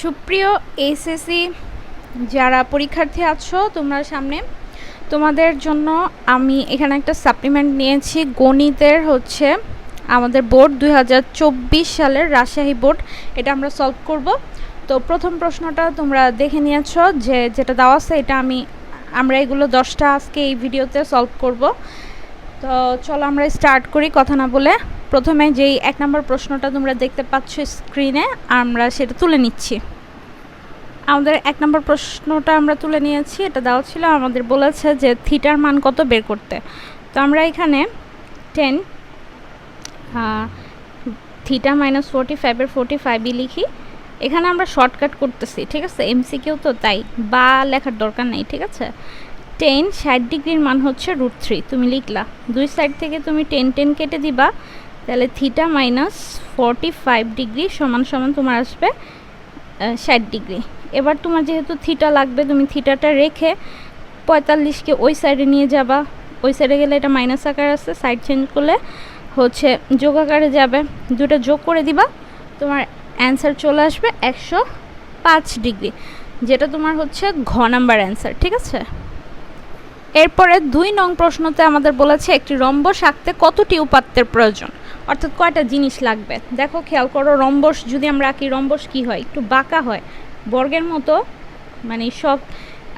সুপ্রিয় এসএসসি যারা পরীক্ষার্থী আছো তোমরা সামনে, তোমাদের জন্য আমি এখানে একটা সাপ্লিমেন্ট নিয়েছি। গণিতের হচ্ছে আমাদের বোর্ড দু হাজার চব্বিশ সালের রাজশাহী বোর্ড। এটা আমরা সলভ করব। তো প্রথম প্রশ্নটা তোমরা দেখে নিয়েছো যে যেটা দেওয়া আছে, এটা আমি, আমরা এগুলো দশটা আজকে এই ভিডিওতে সলভ করব। তো চলো আমরা স্টার্ট করি কথা না বলে। প্রথমে যেই এক নম্বর প্রশ্নটা তোমরা দেখতে পাচ্ছ স্ক্রিনে, আমরা সেটা তুলে নিচ্ছি। আমাদের এক নম্বর প্রশ্নটা আমরা তুলে নিয়েছি, এটা দেওয়া ছিল, আমাদের বলেছে যে থিটার মান কত বের করতে। তো আমরা এখানে টেন থিটা মাইনাস ফোরটি ফাইভের ফোরটি ফাইভই লিখি। এখানে আমরা শর্টকাট করতেছি, ঠিক আছে? এমসিকিউ তো তাই, বা লেখার দরকার নেই, ঠিক আছে? টেন, ষাট ডিগ্রির মান হচ্ছে রুট থ্রি, তুমি লিখলা। দুই সাইড থেকে তুমি টেন টেন কেটে দিবা তাহলে theta minus forty five degree সমান সমান তোমার আসবে ষাট ডিগ্রি এবার তোমার যেহেতু থিটা লাগবে, তুমি থিটাটা রেখে পঁয়তাল্লিশকে ওই সাইডে নিয়ে যাবা। ওই সাইডে গেলে এটা মাইনাস আকার আছে সাইড চেঞ্জ করলে হচ্ছে যোগ আকারে যাবে। দুটো যোগ করে দিবা, তোমার অ্যান্সার চলে আসবে একশো পাঁচ ডিগ্রি যেটা তোমার হচ্ছে ঘ নাম্বার অ্যান্সার ঠিক আছে? এরপরে দুই নং প্রশ্নতে আমাদের বলেছে একটি রম্বস আঁকতে কতটি উপাত্তের প্রয়োজন? অর্থাৎ কয়টা জিনিস লাগবে? দেখো, খেয়াল করো, রম্বস, যদি আমরা আঁকি, রম্বস কি হয়? একটু বাঁকা হয়। বর্গের মতো মানে সব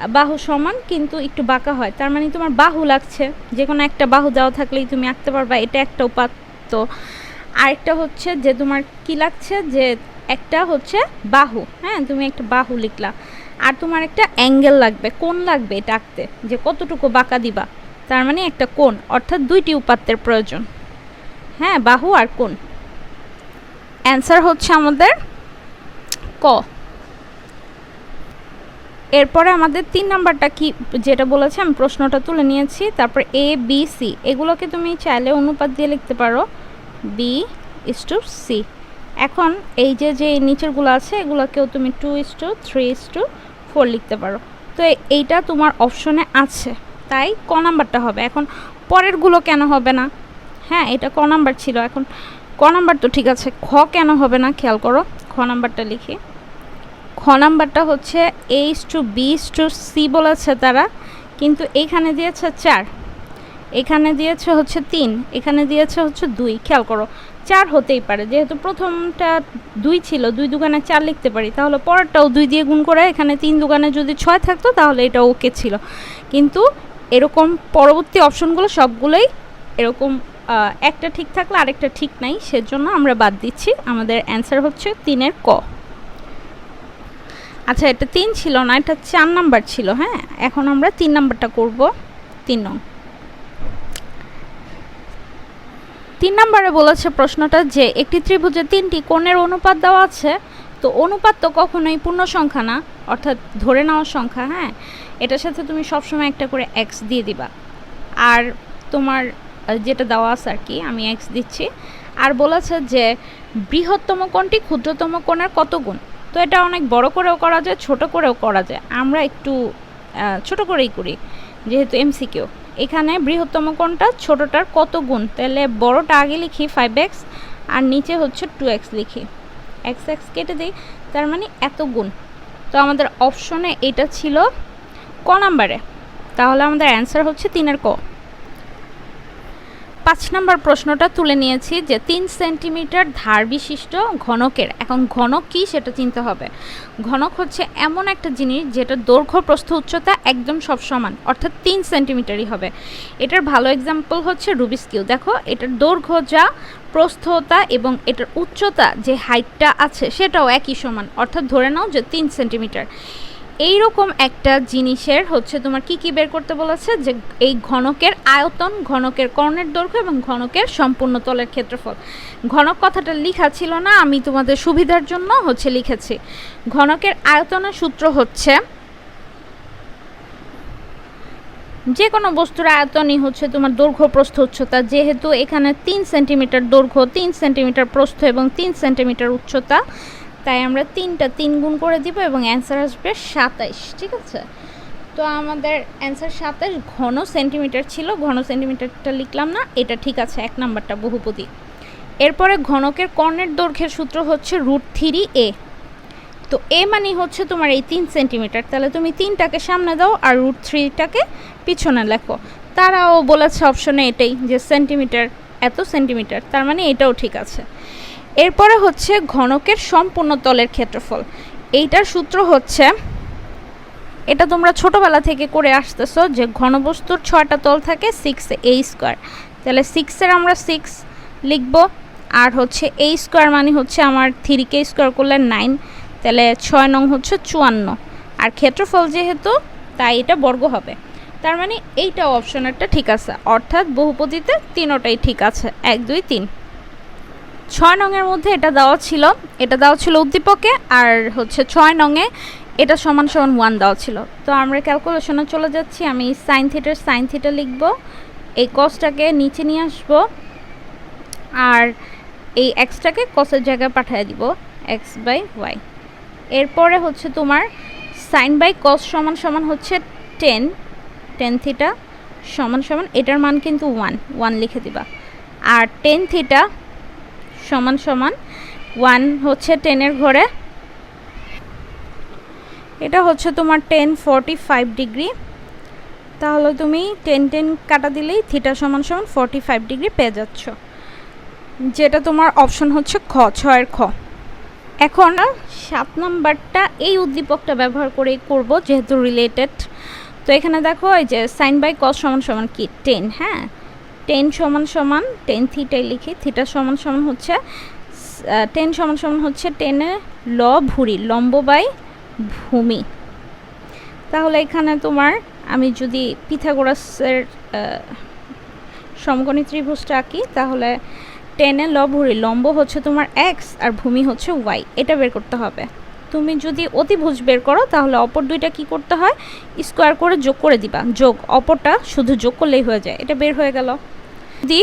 বাহু সমান, কিন্তু একটু বাঁকা হয়। তার মানে তোমার বাহু লাগছে। যে কোনো একটা বাহু দেওয়া থাকলেই তুমি আঁকতে পারবা। এটা একটা উপাত্ত। আরেকটা হচ্ছে যে তোমার কি লাগছে? যে একটা হচ্ছে বাহু। হ্যাঁ তুমি একটা বাহু লিখলা। আর তোমার একটা অ্যাঙ্গেল লাগবে। কোন লাগবে এটা আঁকতে। যে কতটুকু বাঁকা দিবা। তার মানে একটা কোণ। অর্থাৎ দুইটি উপাত্তের প্রয়োজন। হ্যাঁ বাহু আর কোন? অ্যান্সার হচ্ছে আমাদের ক। এরপরে আমাদের তিন নাম্বারটা কি, যেটা বলেছে, আমি প্রশ্নটা তুলে নিয়েছি। তারপর এ বি সি এগুলোকে তুমি চাইলে অনুপাত দিয়ে লিখতে পারো। বি ইস টু সি এখন এই যে যে নিচেরগুলো আছে, এগুলোকেও তুমি two is to three is to four লিখতে পারো। তো এইটা তোমার অপশনে আছে। তাই ক নাম্বারটা হবে। এখন পরেরগুলো কেন হবে না? হ্যাঁ এটা ক নাম্বার ছিল। এখন ক নাম্বার তো ঠিক আছে। খ কেন হবে না খেয়াল করো। খ নাম্বারটা লিখি। খ নাম্বারটা হচ্ছে H to B is to C বলেছে তারা। কিন্তু এইখানে দিয়েছে চার। এখানে দিয়েছে হচ্ছে তিন। এখানে দিয়েছে হচ্ছে দুই। খেয়াল করো। চার হতেই পারে। যেহেতু প্রথমটা দুই ছিল, দুই দোকানে চার লিখতে পারি। তাহলে পরেরটাও দুই দিয়ে গুণ করে এখানে তিন দোকানে যদি ছয় থাকতো, তাহলে এটা ওকে ছিল। কিন্তু এরকম পরবর্তী অপশনগুলো সবগুলোই এরকম একটা ঠিক থাকলে আরেকটা ঠিক নাই, সেজন্য আমরা বাদ দিচ্ছি। আমাদের অ্যান্সার হচ্ছে তিনের ক। আচ্ছা এটা তিন ছিল না, এটা চার নাম্বার ছিল হ্যাঁ? এখন আমরা তিন নাম্বারটা করব, তিন নং। তিন নম্বরে বলেছে প্রশ্নটা যে, একটি ত্রিভুজে তিনটি কোণের অনুপাত দেওয়া আছে, তো অনুপাত তো কখনোই পূর্ণ সংখ্যা না, অর্থাৎ ধরে নেওয়ার সংখ্যা হ্যাঁ? এটার সাথে তুমি সবসময় একটা করে এক্স দিয়ে দিবা। আর তোমার যেটা দেওয়া আছে আর কি, আমি এক্স দিচ্ছি। আর বলেছে যে, বৃহত্তম কোণটি ক্ষুদ্রতম কোণের কত গুণ? তো এটা অনেক বড় করেও করা যায়, ছোট করেও করা যায়। আমরা একটু ছোট করেই করি, যেহেতু এমসিকিউ এখানে বৃহত্তম কোণটা ছোটোটার কত গুণ? তাহলে বড়টা আগে লিখি ফাইভ এক্স আর নিচে হচ্ছে টু এক্স লিখি। এক্স এক্স কেটে দিই, তার মানে এত গুণ। তো আমাদের অপশনে এটা ছিল ক নাম্বারে তাহলে আমাদের অ্যান্সার হচ্ছে তিনের ক। পাঁচ নম্বর প্রশ্নটা তুলে নিয়েছি যে তিন সেন্টিমিটার ধার বিশিষ্ট ঘনকের, এখন ঘনক কি সেটা চিনতে হবে। ঘনক হচ্ছে এমন একটা জিনিস যেটা দৈর্ঘ্য, প্রস্থ, উচ্চতা একদম সব সমান, অর্থাৎ তিন সেন্টিমিটারই হবে। এটার ভালো এক্সাম্পল হচ্ছে রুবিস কিউ দেখো, এটার দৈর্ঘ্য যা, প্রস্থতা এবং এটার উচ্চতা যে হাইটটা আছে সেটাও একই সমান, অর্থাৎ ধরে নাও যে তিন সেন্টিমিটার। এই রকম একটা জিনিসের হচ্ছে তোমার কি কি বের করতে বলেছে? যে এই ঘনকের আয়তন, ঘনকের কর্ণের দৈর্ঘ্য এবং ঘনকের সম্পূর্ণ তলের ক্ষেত্রফল। ঘনক কথাটা লেখা ছিল না, আমি তোমাদের সুবিধার জন্য হচ্ছে লিখেছি। ঘনকের আয়তনের সূত্র হচ্ছে যে কোনো বস্তুর আয়তনই হচ্ছে তোমার দৈর্ঘ্য প্রস্থ উচ্চতা। যেহেতু এখানে তিন সেন্টিমিটার দৈর্ঘ্য, তিন সেন্টিমিটার প্রস্থ এবং তিন সেন্টিমিটার উচ্চতা তাই আমরা তিনটা তিন গুণ করে দিব এবং অ্যান্সার আসবে সাতাইশ, ঠিক আছে? তো আমাদের অ্যান্সার সাতাইশ ঘন সেন্টিমিটার ছিল, ঘন সেন্টিমিটারটা লিখলাম না, এটা ঠিক আছে, এক নাম্বারটা বহুপদী। এরপরে ঘনকের কর্ণের দৈর্ঘ্যের সূত্র হচ্ছে রুট থ্রি এ তো এ মানে হচ্ছে তোমার এই তিন সেন্টিমিটার তাহলে তুমি তিনটাকে সামনে দাও আর রুট থ্রিটাকে পিছনে লেখো। তারাও বলেছে অপশনে এটাই, যে সেন্টিমিটার এত সেন্টিমিটার তার মানে এটাও ঠিক আছে। এরপরে হচ্ছে ঘনকের সম্পূর্ণ তলের ক্ষেত্রফল। এইটার সূত্র হচ্ছে, এটা তোমরা ছোটোবেলা থেকে করে আসতেছো যে ঘনবস্তুর ছয়টা তল থাকে সিক্স এ স্কোয়ার তাহলে সিক্সের আমরা সিক্স লিখব, আর হচ্ছে এই স্কোয়ার মানে হচ্ছে আমার থ্রিকে স্কোয়ার করলে নাইন তাহলে ছয় নং হচ্ছে চুয়ান্ন। আর ক্ষেত্রফল যেহেতু, তাই এটা বর্গ হবে। তার মানে এইটা অপশনেরটা ঠিক আছে, অর্থাৎ বহুপতিতে তিনোটাই ঠিক আছে, এক, দুই, তিন। ছয় নংয়ের মধ্যে এটা দেওয়া ছিল। এটা দেওয়া ছিল উদ্দীপকে আর হচ্ছে ছয় নংয়ে এটা সমান সমান ওয়ান দেওয়া ছিল। তো আমরা ক্যালকুলেশনে চলে যাচ্ছি। আমি সাইন থিটার সাইন থিটা লিখব। এই কসটাকে নিচে নিয়ে আসব। আর এই এক্সটাকে কসের জায়গায় পাঠিয়ে দিব। এক্স বাই ওয়াই এরপরে হচ্ছে তোমার সাইন বাই কস সমান সমান হচ্ছে টেন টেন থিটা সমান সমান এটার মান কিন্তু ওয়ান ওয়ান লিখে দিবা। আর টেন থিটা সমান সমান। ওয়ান হচ্ছে টেনের ঘরে। এটা হচ্ছে তোমার টেন ফর্টি ফাইভ ডিগ্রি। তাহলে তুমি টেন টেন কাটা দিলেই থিটা সমান সমান ফর্টি ফাইভ ডিগ্রি পেয়ে যাচ্ছ। যেটা তোমার অপশন হচ্ছে খ ছয়ের খ। এখন সাত নাম্বারটা এই উদ্দীপকটা ব্যবহার করেই করব, যেহেতু রিলেটেড তো এখানে দেখো এই যে সাইন বাই কস সমান সমান কি? টেন হ্যাঁ? টেন সমান সমান টেন থিটাই লিখি থিটা সমান সমান হচ্ছে টেন সমান সমান হচ্ছে টেনে ল ভুরি, লম্ব বাই ভূমি। তাহলে এখানে তোমার, আমি যদি পিথাগোরাসের সমগণী ত্রিভুজটা আঁকি, তাহলে টেনে ল ভুরি, লম্ব হচ্ছে তোমার এক্স আর ভূমি হচ্ছে ওয়াই এটা বের করতে হবে। তুমি যদি অতিভুজ বের করো, তাহলে অপর দুইটা কি করতে হয়? স্কোয়ার করে যোগ করে দিবা। যোগ, অপরটা শুধু যোগ করলেই হয়ে যায়, এটা বের হয়ে গেল। যদি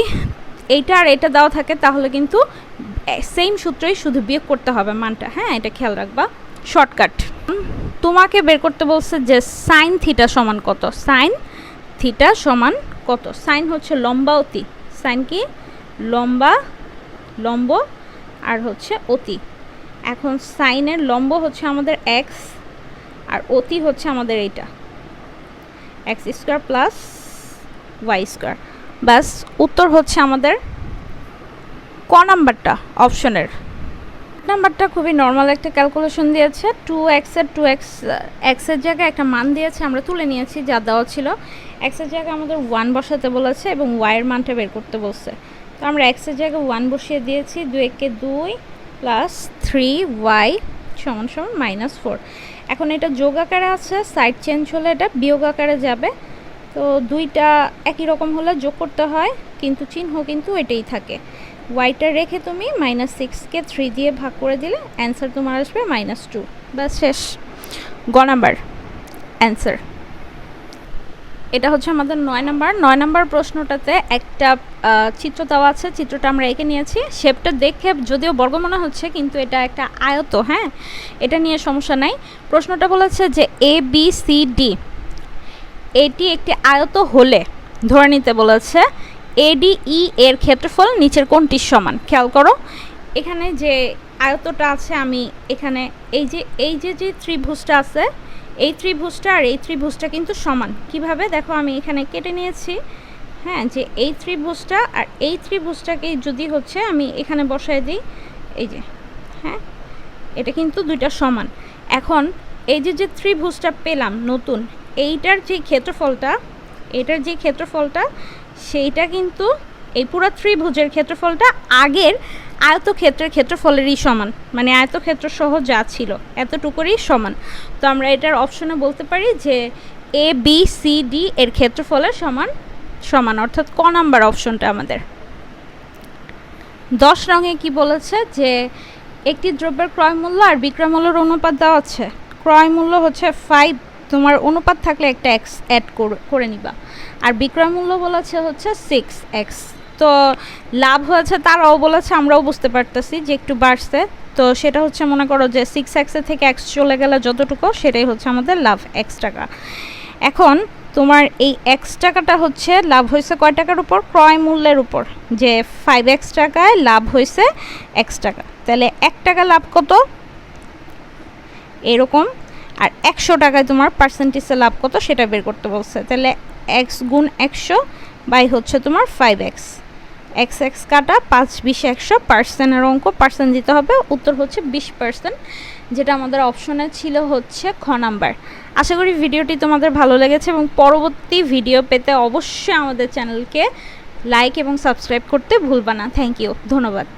এইটা আর এটা দেওয়া থাকে, তাহলে কিন্তু সেম সূত্রই শুধু বিয়োগ করতে হবে মানটা। হ্যাঁ এটা খেয়াল রাখবা। শর্টকাট তোমাকে বের করতে বলছে যে সাইন থিটা সমান কত? সাইন থিটা সমান কত? সাইন হচ্ছে লম্বা অতি। সাইন কি? লম্বা, লম্ব, আর হচ্ছে অতি। এখন সাইনের লম্ব হচ্ছে আমাদের এক্স আর অতি হচ্ছে আমাদের এইটা। X square plus Y square ব্যাস উত্তর হচ্ছে আমাদের ক নাম্বারটা, অপশনের। নাম্বারটা খুবই নর্মাল একটা ক্যালকুলেশন দিয়েছে। টু এক্সের টু এক্স এক্সের জায়গায় একটা মান দিয়েছে, আমরা তুলে নিয়েছি, যা দেওয়া ছিল। এক্সের জায়গায় আমাদের ওয়ান বসাতে বলেছে এবং ওয়াইয়ের মানটা বের করতে বলছে। তো আমরা এক্সের জায়গায় ওয়ান বসিয়ে দিয়েছি, দুই একে দুই প্লাস থ্রি ওয়াই সমান সমান মাইনাস ফোর এখন এটা যোগ আকারে আছে সাইড চেঞ্জ হলে এটা বিয়োগ আকারে যাবে। তো দুইটা একই রকম হলে যোগ করতে হয়, কিন্তু চিহ্ন কিন্তু এটাই থাকে। ওয়াইটা রেখে তুমি মাইনাস সিক্সকে থ্রি দিয়ে ভাগ করে দিলে অ্যান্সার তোমার আসবে মাইনাস টু ব্যাস, শেষ। গ নাম্বার অ্যান্সার এটা হচ্ছে আমাদের নয় নাম্বার নয় নাম্বার প্রশ্নটাতে একটা চিত্র দেওয়া আছে, চিত্রটা আমরা এঁকে নিয়েছি। শেপটা দেখে যদিও বর্গ মনে হচ্ছে, কিন্তু এটা একটা আয়ত হ্যাঁ? এটা নিয়ে সমস্যা নাই। প্রশ্নটা বলেছে যে এ বি সি ডি এটি একটি আয়ত হলে, ধরে নিতে বলেছে এডিই এর ক্ষেত্রফল নিচের কোনটির সমান। খেয়াল করো, এখানে যে আয়তটা আছে, আমি এখানে এই যে এই যে যে ত্রিভুজটা আছে, এই ত্রিভুজটা আর এই ত্রিভুজটা কিন্তু সমান। কীভাবে? দেখো, আমি এখানে কেটে নিয়েছি। হ্যাঁ যে এই ত্রিভুজটা আর এই ত্রিভুজটাকে যদি হচ্ছে, আমি এখানে বসায় দিই, এই যে হ্যাঁ এটা কিন্তু দুইটা সমান। এখন, এই যে যে ত্রিভুজটা পেলাম, নতুন এইটার যে ক্ষেত্রফলটা এটার যে ক্ষেত্রফলটা, সেইটা কিন্তু এই পুরো ত্রিভুজের ক্ষেত্রফলটা আগের আয়তক্ষেত্রের ক্ষেত্রফলেরই সমান। মানে আয়তক্ষেত্র সহ যা ছিল, এতটুকুরই সমান। তো আমরা এটার অপশনে বলতে পারি যে এ বি সি ডি এর ক্ষেত্রফলের সমান সমান। অর্থাৎ ক নাম্বার অপশনটা আমাদের। দশ রঙে কি বলেছে যে একটি দ্রব্যের ক্রয় মূল্য আর বিক্রয় মূল্যের অনুপাত দেওয়া আছে। ক্রয় মূল্য হচ্ছে ফাইভ তোমার অনুপাত থাকলে একটা এক্স অ্যাড করে নিবা। আর বিক্রয় মূল্য বলেছে হচ্ছে সিক্স এক্স তো লাভ হয়েছে তারাও বলেছে, আমরাও বুঝতে পারতেছি যে একটু বাড়ছে। তো সেটা হচ্ছে মনে করো যে সিক্স এক্সের থেকে এক্স চলে গেলে যতটুকু, সেটাই হচ্ছে আমাদের লাভ এক্স টাকা। এখন তোমার এই এক্স টাকাটা হচ্ছে, লাভ হয়েছে কয় টাকার উপর? ক্রয় মূল্যের উপর। যে ফাইভ এক্স টাকায় লাভ হয়েছে এক্স টাকা। তাহলে এক টাকা লাভ কত? এরকম আর একশো টাকায় তোমার পার্সেন্টেজে লাভ কত সেটা বের করতে বলছে। তাহলে এক্স গুণ একশো বাই হচ্ছে তোমার ফাইভ এক্স এক্স এক্স কাটা পাঁচ বিশ একশো পার্সেন্টের অঙ্ক পার্সেন্ট দিতে হবে। উত্তর হচ্ছে বিশ পার্সেন্ট যেটা আমাদের অপশনে ছিল হচ্ছে খ নাম্বার। আশা করি ভিডিওটি তোমাদের ভালো লেগেছে এবং পরবর্তী ভিডিও পেতে অবশ্যই আমাদের চ্যানেলকে লাইক এবং সাবস্ক্রাইব করতে ভুলবা না। থ্যাংক ইউ ধন্যবাদ।